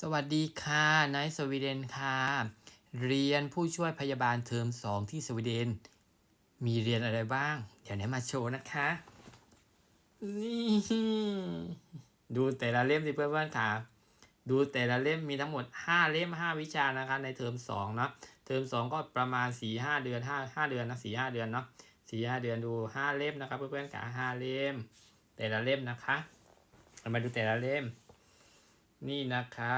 สวัสดีค่ะนายสวีเดนค่ะ เรียนผู้ช่วยพยาบาลเทอมสองที่สวีเดน มีเรียนอะไรบ้าง เดี๋ยวไหนมาโชว์นะคะนี่ดูแต่ละเล่มสิเพื่อนๆค่ะ ดูแต่ละเล่มมีทั้งหมด 5 เล่ม 5 วิชานะคะ ในเทอม2เนาะเทอม2 ก็ประมาณ 4 5 เดือน 5 5 เดือนนะ4 5 เดือนเนาะ4 5 เดือนดู 5 เล่มนะครับเพื่อนๆค่ะ5เล่ม แต่ละเล่มนะคะเรามาดูแต่ละเล่ม นี่นะคะ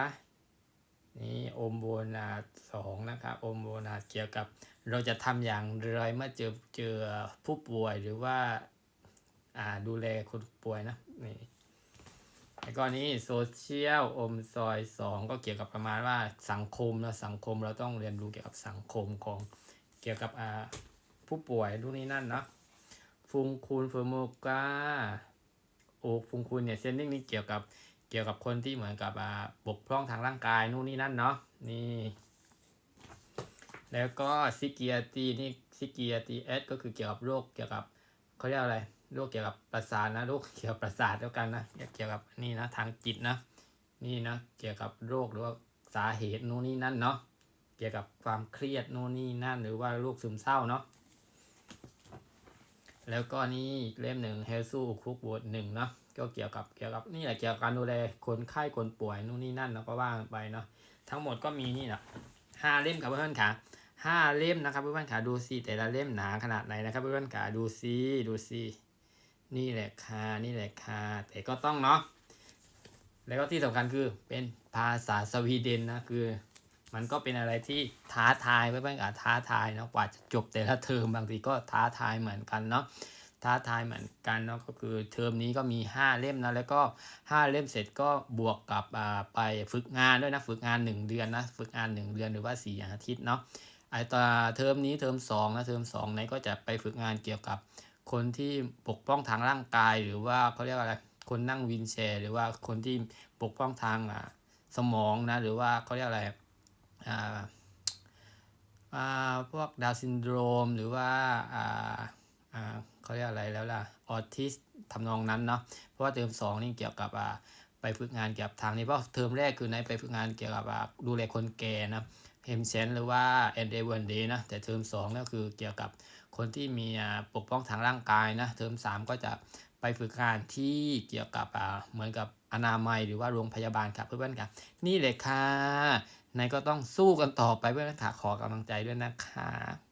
นี่โอมโบนาสองนะคะโอมโบนาเกี่ยวกับเราจะทำอย่างไรเมื่อเจอเจอผู้ป่วยหรือว่าอ่าดูแลคนป่วยนะนี่แล้วก็นี้โซเชียลอมซอยสองก็เกี่ยวกับประมาณว่าสังคมนะสังคมเราต้องเรียนรู้เกี่ยวกับสังคมของเกี่ยวกับอ่าผู้ป่วยนู่นนี่นั่นเนาะฟุงคูนเฟอร์โมกาโอฟุงคูนเนี่ยเซนนิ่งนี่เกี่ยวกับ เกี่ยวกับคนที่เหมือนกับบกพร่องทางร่างกายนู่นนี่นั่นเนาะนี่แล้วก็ซิเกียตีนี่ซิเกียตีเอสก็คือเกี่ยวกับโรคเกี่ยวกับเขาเรียกอะไรโรคเกี่ยวกับประสาทนะโรคเกี่ยวกับประสาทแล้วกันนะเกี่ยวกับนี่นะทางจิตนะนี่นะเกี่ยวกับโรคหรือว่าสาเหตุนู่นนี่นั่นเนาะเกี่ยวกับความเครียดนู่นนี่นั่น หรือว่าโรคซึมเศร้าเนาะแล้วก็นี่เล่มหนึ่งเฮลซูคุกบทหนึ่งเนาะ ก็เกี่ยวกับเกี่ยวกับนี่แหละเกี่ยวกับการดูแลคนไข้คนป่วยนู่นนี่นั่นเราก็ว่ากันไปเนาะทั้งหมดก็มีนี่แหละห้าเล่มครับเพื่อนๆค่ะห้าเล่มนะครับเพื่อนๆค่ะดูซิแต่ละเล่มหนาขนาดไหนนะครับเพื่อนๆค่ะดูซิดูซินี่แหละค่ะนี่แหละค่ะแต่ก็ต้องเนาะแล้วก็ที่สำคัญคือเป็นภาษาสวีเดนนะคือ มันก็เป็นอะไรที่ท้าทายเพื่อนๆค่ะท้าทายเนาะกว่าจะจบแต่ละเทอมบางทีก็ท้าทายเหมือนกันเนาะ ท้าทายเหมือนกันเนาะก็คือเทอมนี้ก็มี 5 เล่มนะแล้วก็ 5 เล่มเสร็จก็บวกกับไปฝึกงานด้วยนะฝึกงาน 1 เดือนนะฝึกงาน 1 เดือนหรือว่า 4 อาทิตย์เนาะไอตอเทอมนี้เทอม2นะเทอม2ไหนก็จะไปฝึกงานเกี่ยวกับคนที่ปกป้องทางร่างกายหรือว่าเขาเรียกว่าอะไรคนนั่งวินแชร์ หรือว่าคนที่ปกป้องทางสมองนะหรือว่าเขาเรียกอะไรอ่าอ่าพวกดาวซินโดรม หรือว่าอ่าอ่า เขาเรียกอะไรแล้วล่ะออทิสทำนองนั้นเนาะเพราะว่าเทอมสองนี่เกี่ยวกับอ่าไปฝึกงานเกี่ยวกับทางนี้เพราะเทอมแรกคือในไปฝึกงานเกี่ยวกับอ่าดูแลคนแก่นะเฮมเซนหรือว่าเอ็นเดวันเดนะแต่เทอมสองก็คือเกี่ยวกับคนที่มีอ่าปกป้องทางร่างกายนะเทอมสามก็จะไปฝึกงานที่เกี่ยวกับอ่าเหมือนกับอนามัยหรือว่าโรงพยาบาลครับเพื่อนๆครับนี่เลยค่ะนายก็ต้องสู้กันต่อไปเพื่อนๆค่ะขอกำลังใจด้วยนะคะ